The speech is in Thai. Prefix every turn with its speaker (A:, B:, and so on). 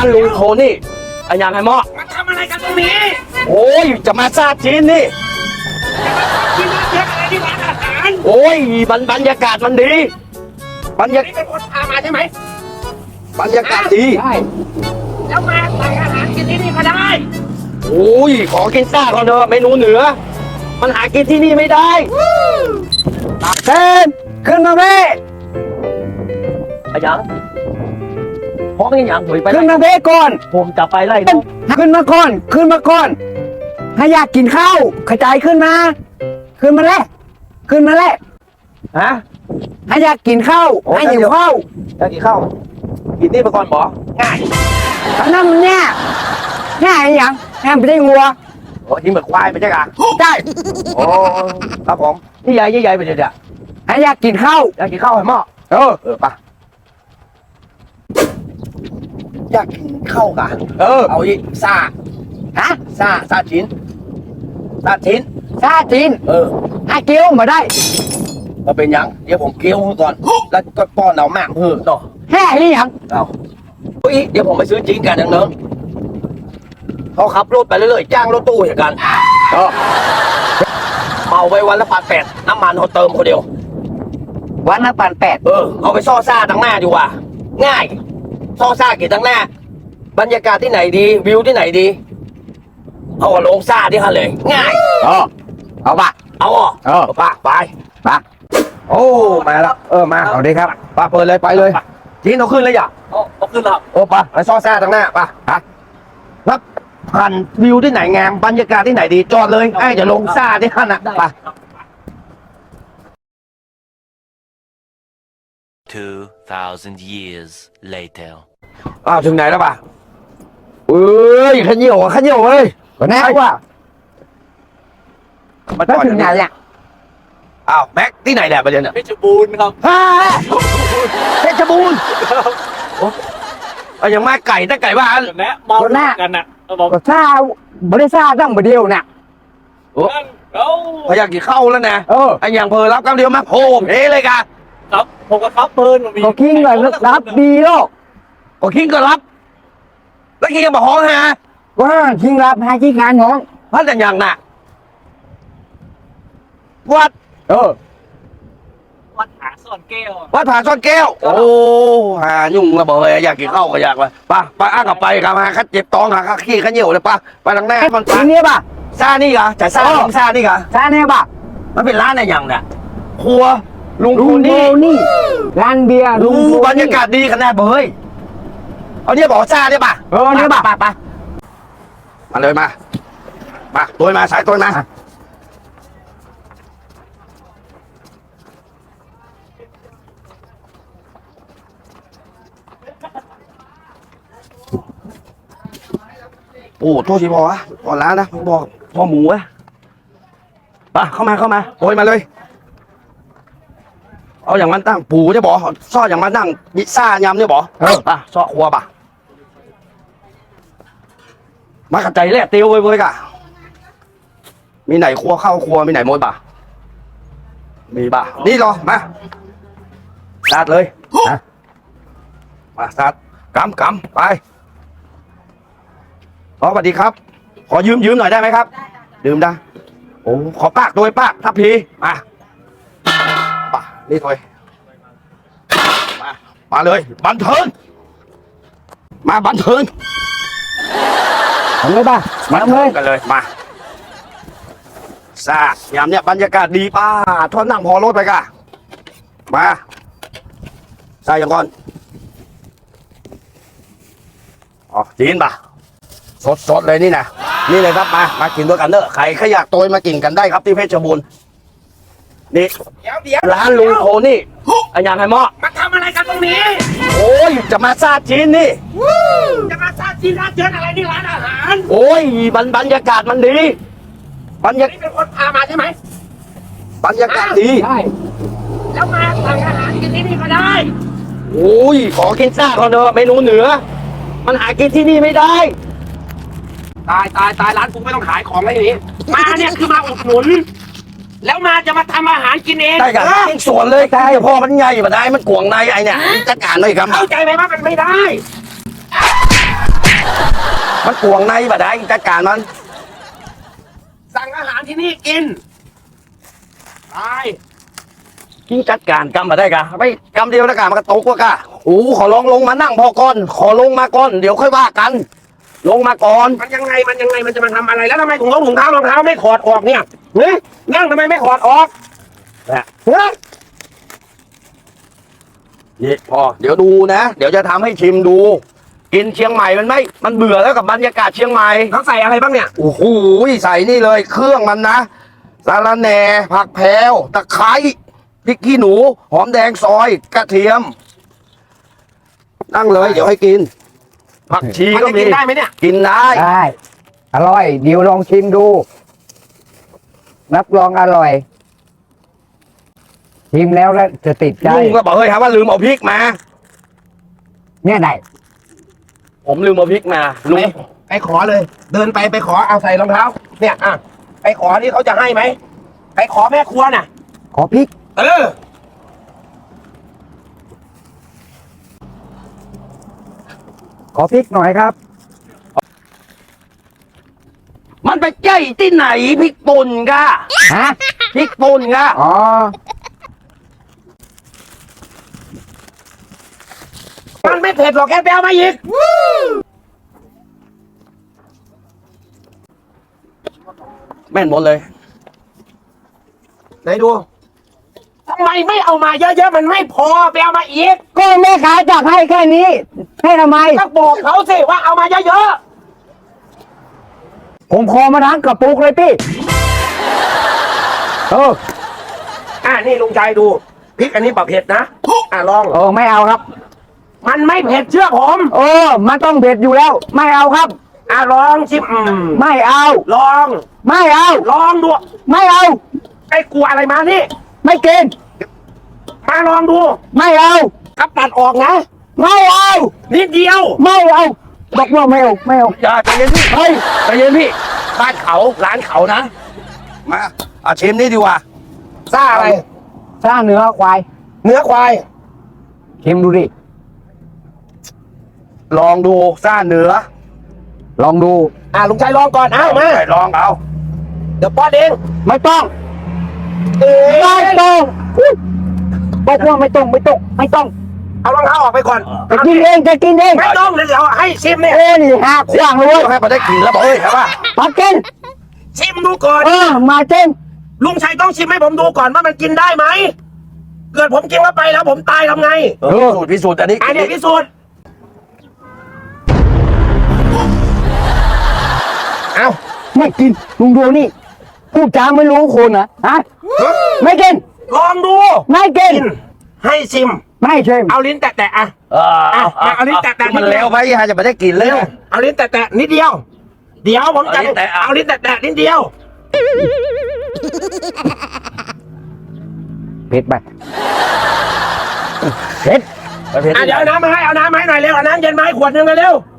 A: านลุงโทนี่อันยังไงหมอ
B: มาทำอะไรกันตรงนี้
A: โอ้ยจะมาซาจีนนี่
B: กินร้านเยอะอะไรที่ร้านอาหาร
A: โอ้ยบรรบรรยากาศมันดี บรรยา
B: นี่เป็นคนพามาใช่ไหม
A: บรรยากาศดี
B: แล้วมาสั่งอาหารกินที่นี่ก็ได้
A: โอ้ยขอกินซ่าก่อนเถอะเมนูเหนือ มันหากินที่นี่ไม่ได้เซนขึ้นมาเว้ยอะยังเพราะไม่ยังหวยไป
C: ขึ้นมาเบก่อน
A: ผมจะไปไล่น้อง
C: ขึ้นมาก่อน ขึ้นมาก่อน ถ้าอยากกินข้าวกระจายขึ้นมา ขึ้นมาแล้วขึ้นมาแล้ว
A: ฮะ
C: ถ้าอยากกินข้าว
A: โอ้
C: ให้หิวข้าว
A: จะกินข้าวกินนี่ไปก่อนบอง่าย
C: ตอนนั้นมันเนี่ยง่ายอย่างแง่ไม่ได้งัว
A: โอ้ยิงเหมือนควายไปใช่ไหม
C: ได้
A: โอ้ครับผมนี่ใหญ่ใหญ่ไปเดี๋ยวเดี๋ยว
C: ถ้าอยากกินข้าว
A: อยากกินข้าวให้หม้อ
C: เออ
A: เออปะ อยากกินข้าวกะ
C: เออ
A: เอาอีกซา
C: ฮะ
A: ซาซาชิ้นซาชิ้น
C: ซาจีน
A: เออ
C: ให้เกี๊ยวมาได้
A: มาเป็นหยังเดี๋ยวผมเกี้ยวให้ก่อนแล้วก็ป้อนเอาแม่เพื่อต่อ
C: แห่นี่ยัง
A: เอาเฮ้ยเดี๋ยวผมไปซื้อจีนกันอย่างเนิงเขาขับรถไปเรื่อยๆจ้างรถตู้อย่างกันเออเมาไปวันละพันแปดน้ำมันเขาเติมคนเดียว
C: วันละปันแปด
A: เออเอาไปซ่อซ่าตั้งหน้าดีกว่า ง่าย ซ่อซ่ากี่ตั้งหน้า บรรยากาศที่ไหนดี วิวที่ไหนดี เอาลงซ่าที่ฮะเลย ง่าย
C: เออเอาปะ
A: เอาอะ
C: เออ
A: ปะไป
C: ปะ
A: โอ้มาแล้วเออมา
C: เอาดีครับ
A: ปะเปิดเลยไปเลยจีนเอาขึ้นเลยอย่า
B: เอาขึ้นแล้ว
A: โอ้ปะไปซ่อซ่าตั้งหน้าปะฮะแล้วผ่านวิวที่ไหนงามบรรยากาศที่ไหนดีจอดเลยไอ้จะลงซ่าที่ฮั่นน่ะปะ
D: 2,000 years later.
A: อ้าวถึงไหนแล้วปะเอ้ยขันเหี่ยวอะขันเหี่ยวเอ้ย
C: ก็แน่ว่า
A: มาจ
C: แล้ว
A: อด
C: ถึงไหนล่ะ
A: อ้าวแม็กที่ไหนแหละประเด็นอะ
B: เพชรบูรณ์ครับ
A: ฮ่าเพชรบูรณ์โอ้เอาอย่างมาไก่ถ้าไก่บ้าน
B: แนะเมากันน่ะเอาบอก
C: ก็ซาบริษัทตั้งประเดียวน่ะ
B: นั่นเอา
A: พยายามกี่เข้าแล้วนะ
C: เออ
A: ไอ้อย่างเพอรับกำเดียวมาโผล่เพเลยกัน
B: ครับผมก็ครับเพิ่นมันมี
C: ก็คิงเลยรับดีโลก
A: โอ้คิงก็รับ แล้วคิงก็บอกห้องฮะ
C: ว่าคิงรับให้คิงงานน้อง
A: พันแต่อย่างน่ะวัด
C: เออ
B: วัดหาซ่อนแก้ว
A: วัดผาซ่อนแก้ว โอ้หายุ่งระเบิดอยากกินข้าวก็อยากไปไปไปอ้างกับไปกับมาคัดเจ็บท้องหาคัดขี้ขันเหี่ยวเลยปะไปทางหน้ามัน
C: ที
A: ปะ
C: นี้ป่ะ
A: ซานี่กะจะซา
C: เออ
A: ของซานี่กะ
C: ซาเนี่ยป่ะ
A: มันเป็นร้านอะไรอย่างเนี่ยครัว ลุง
C: ลุ
A: คู
C: งโท
A: นี่
C: นี่ร้านเบียร์ลุ
A: ลุ
C: ง
A: ง
C: โท
A: บรร
C: นี่
A: ยากาศดีขนาดเบยเอาเนี่ยบอกซาได้ปะ
C: เออเนี่ยป่ะ
A: ปะปะมาเลยมา มาตัวมาสายตัวมา โอ้โทษทีพอวะพอร้านนะพอพอหมูวะไปเข้ามาเข้ามาโอยมาเลย เอาอย่างมันตั้งปูจะบอกซ่ออย่างมันตั้งยิซ่ายำเนี่ยบอกเออป่ะซ่อครัวป่ะมากระใจแลกเตียวเว้ยเว้ยกะมีไหนครัวเข้าครัวมีไหนหมดป่ะมีป่ะนี่รอมาสาดเลยนะมาสาดกำกำไปอ๋อสวัสดีครับ ขอยืมยืมหน่อยได้ไหมครับ ยืมได้โอ้ขอปากโดยปากทัพพีมาป่ะ นี่ถอยมา มาเลย บันเทิง มาบันเทิง
C: ทำเลยป่ะ
A: มา
C: ทำเลย
A: กันเลย มาซายามเนี่ยบรรยากาศดีป้าทอนนั่งพอรถไปกะมาซาอย่างก่อน อ๋อ จีนป่ะ สดสดๆเลยนี่นะนี่เลยครับ มา มากินด้วยกันเนอะใครขอยากโตยมากินกันได้ครับที่เพชรบูรณ์ นี่
B: เดี๋ยวเดี๋ยว
A: ร้านลุงโทนี่อันยังไงหมอ
B: มาทำอะไรกันตรงนี้
A: โอ้ยจะมาซาจีนนี่
B: จะมาซาจีนร้านเยอะอะไรที่ร้านอาหาร
A: โอ้ยบรรบรรยากาศมันดีบรรยา
B: นี่เป็นคนพามาใช่ไหม
A: บรรยากาศดี
C: ได้
B: แล้วมาสั่งอาหารกินที่นี่ก็ได้
A: โอ้ยขอกินซ่าก่อนเถอะเมนูเหนือ มันหากินที่นี่ไม่ได้
B: ตายตายตายร้านกูไม่ต้องขายของอะไรอย่างนี้ มาเนี่ยคือมาอุดหนุน แล้วมาจะมาทำอาหารกินเอง
A: ได้กันกินสวนเลยได้พอมันใหญ่มาได้มันกวางในไอเนี่ยจัดการเลยครับ
B: เข้าใจไหมว่ามันไม่ได้
A: มันกวงในบ่ได้จัดการมัน
B: สั่งอาหารที่นี่กินไป
A: กินจัดการกำมาได้กะไม่กำเดียวนะกะมันก็ตกว่ากะโอ้ขอลองลงมานั่งพอก่อน ขอลงมาก่อน เดี๋ยวค่อยว่ากัน ลงมาก่อน
B: มันยังไงมันยังไงมันจะมาทำอะไรแล้วทำไมถุงรองถุงเท้ารองเท้าไม่ถอดออกเนี่ย เฮ้ยนั่งทำไมไม่ถอดออก
A: นะ
B: เฮ้ย
A: นี่พอเดี๋ยวดูนะ เดี๋ยวจะทำให้ชิมดู กินเชียงใหม่มันไม่ มันเบื่อแล้วกับบรรยากาศเชียงใหม่
B: เขาใส่อะไรบ้างเนี่ย
A: โอ้โหใส่นี่เลยเครื่องมันนะสาระแหน่ผักแพรวตะไคร้พริกขี้หนู หอมแดงซอย กระเทียม นั่งเลย เดี๋ยวให้กิน ผักชี
B: มัน
A: ก็
B: จะ
A: มี
B: กินได้ไหมเนี่ย
A: กินได้
C: ได้ อร่อย เดี๋ยวลองชิมดู รับรองอร่อยชิมแล้วแล้วจะติดใจ
A: ลุงก็บอกเฮ้ยครับว่าลืมเอาพริกมา
C: เนี่ยไหน
A: ผมลืมเอาพริกมาลุ
B: ไป
A: ง
B: ไปขอเลย เดินไปไปขอเอาใส่รองเท้า เนี่ยอะไปขอที่เขาจะให้ไหมไปขอแม่ครัวน่ะ
C: ขอพริก
B: เออ
C: ขอพริกหน่อยครับ
A: มันไปใจ ที่ไหนพริกป่นกะ
C: ฮะ
A: พริกป่นกะ
C: อ๋อ
B: มันไม่เผ็ดหรอกแค่แปลมาอีก
A: แม่นหมดเลย
B: ไหนดูทำไมไม่เอามาเยอะๆ มันไม่พอไปเอามาอีก
C: ก็แม่ค้าจับให้แค่นี้ ให้ทำไม
B: ก็บอกเขาสิว่าเอามาเยอะ
C: ผมขอมาทั้งกระปุกเลยพี่เออ
B: ๆอะนี่ลุงใจดูพริกอันนี้ปรับเผ็ดนะอะลอง
C: เออไม่เอาครับ
B: มันไม่เผ็ดเชื่อผม
C: เออมันต้องเผ็ดอยู่แล้ว ไม่เอาครับ
B: อะลองชิมอืม
C: ไม่เอา
B: ลอง
C: ไม่เอา
B: ลองดู
C: ไม่เอา
B: ไอ้กลัวอะไรมานี่
C: ไม่กิน
B: มาลองดู
C: ไม่เอา
B: ครับตัดออกนะ
C: ไม่เอา
B: นิดเดียว
C: ไม่เอา บอกว่าไม่เอาไม่เอา
A: อย่าใจเย็นพี่
C: เฮ้ย
A: ใจเย็นพี่บ้านเขาร้านเขานะมาเอาชิมนี่ดีกว่า
B: ซ่าอะไร
C: สร้างเนื้อควาย
B: เนื้อควาย
C: ชิมดูดิ
A: ลองดูซ่าเนื้อ
C: ลองดู
B: อะลุงชัยลองก่อนเอามา
A: ลองเอา
B: เดี๋ยวป้อนเอง
C: ไม่ต้อง
B: เอ้
C: ไม่
B: ย
C: ต้องอุ๊ยบอกว่าไม่ต้องไม่ต้องไม่ต้อง
B: เอารองเท้าออกไปก่อน
C: จะกินเองจะกินเอง
B: ไม่ต้องเดี๋ยวให้ชิมเนี่ย
C: เอ้ยนี่หาขวางเลยเว้ย
A: ให้มาได้กลินแล้วบอกเฮ้ยครับว่า
C: มากิน
B: ชิมดูก่อน
C: เออมาเต้น
B: ลุงชัยต้องชิมให้ผมดูก่อนว่ามันกินได้ไหมเกิดผมกินเข้าไปแล้วผมตายทำไง
A: เออพิสูจน์พิสูจน์อันนี้
B: อันนี้พิสูจน์เอา
C: ไม่กินลุงดูนี่พูดจาไม่รู้คนนะฮะไม่กิน
B: ลองดู
C: ไม่กิน
B: กินให้ชิม
C: ไม่ใช่
B: เอาลิ้นแตะๆอะ
A: เออเอา
B: อะเอาลิ้นแตะๆ
A: มันเร็วไปฮะจะไม่ได้กลินเลย
B: เอาลิ้นแตะๆนิดเดียว เดี๋ยวผมจะ
A: เอาลิ้นแตะอะ
B: เอาลิ้นแตะๆนิดเดียว
C: เผ็ดไปเผ็ด
A: ไปเพชร
B: อะเดี๋ยวเอาน้ำมาให้เอาน้ำมาให้หน่อยเร็วเอาน้ำเย็นมาให้ขวดหนึงเร็วๆ